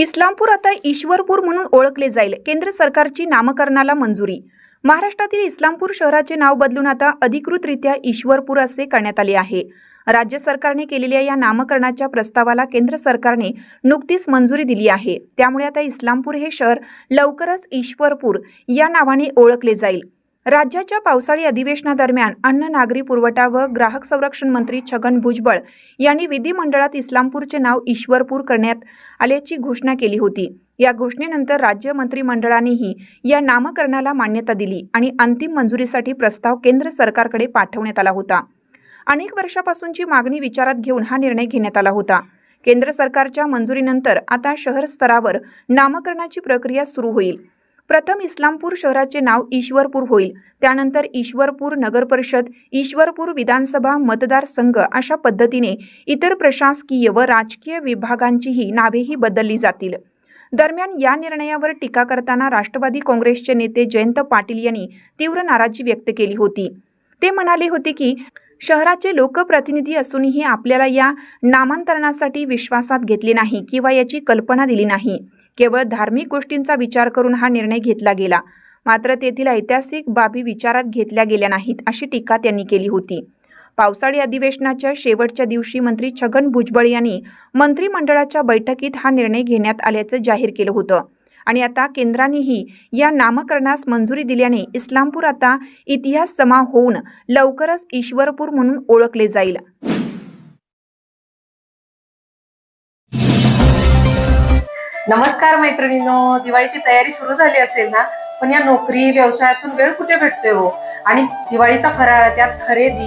इस्लामपूर आता ईश्वरपूर म्हणून ओळखले जाईल. केंद्र सरकारची नामकरणाला मंजुरी. महाराष्ट्रातील इस्लामपूर शहराचे नाव बदलून आता अधिकृतरित्या ईश्वरपूर असे करण्यात आले आहे. राज्य सरकारने केलेल्या या नामकरणाच्या प्रस्तावाला केंद्र सरकारने नुकतीच मंजुरी दिली आहे. त्यामुळे आता इस्लामपूर हे शहर लवकरच ईश्वरपूर या नावाने ओळखले जाईल. राज्याच्या पावसाळी अधिवेशनादरम्यान अन्न नागरी पुरवठा व ग्राहक संरक्षण मंत्री छगन भुजबळ यांनी विधिमंडळात इस्लामपूरचे नाव ईश्वरपूर करण्यात आल्याची घोषणा केली होती. या घोषणेनंतर राज्य मंत्रिमंडळानेही या नामकरणाला मान्यता दिली आणि अंतिम मंजुरीसाठी प्रस्ताव केंद्र सरकारकडे पाठवण्यात आला होता. अनेक वर्षापासूनची मागणी विचारात घेऊन हा निर्णय घेण्यात आला होता. केंद्र सरकारच्या मंजुरीनंतर आता शहर स्तरावर नामकरणाची प्रक्रिया सुरू होईल. प्रथम इस्लामपूर शहराचे नाव ईश्वरपूर होईल. त्यानंतर ईश्वरपूर नगर परिषद ईश्वरपूर विधानसभा मतदारसंघ अशा पद्धतीने इतर प्रशासकीय व राजकीय विभागांचीही नावेही बदलली जातील. दरम्यान या निर्णयावर टीका करताना राष्ट्रवादी काँग्रेसचे नेते जयंत पाटील यांनी तीव्र नाराजी व्यक्त केली होती. ते म्हणाले होते की शहराचे लोकप्रतिनिधी असूनही आपल्याला या नामांतरणासाठी विश्वासात घेतले नाही किंवा याची कल्पना दिली नाही. केवळ धार्मिक गोष्टींचा विचार करून हा निर्णय घेतला गेला. मात्र तेथील ऐतिहासिक बाबी विचारात घेतल्या गेल्या नाहीत अशी टीका त्यांनी केली होती. पावसाळी अधिवेशनाच्या शेवटच्या दिवशी मंत्री छगन भुजबळ यांनी मंत्रिमंडळाच्या बैठकीत हा निर्णय घेण्यात आल्याचं जाहीर केलं होतं. आणि आता केंद्रानेही या नामकरणास मंजुरी दिल्याने इस्लामपूर आता इतिहास जमा होऊन लवकरच ईश्वरपूर म्हणून ओळखले जाईल. नमस्कार मैत्रिणींनो दिवाळीची तयारी सुरू झाली असेल ना पण या नोकरी व्यवसायातून वेळ कुठे भेटतोय हो? आणि दिवाळीचा फराळ त्यात खरेदी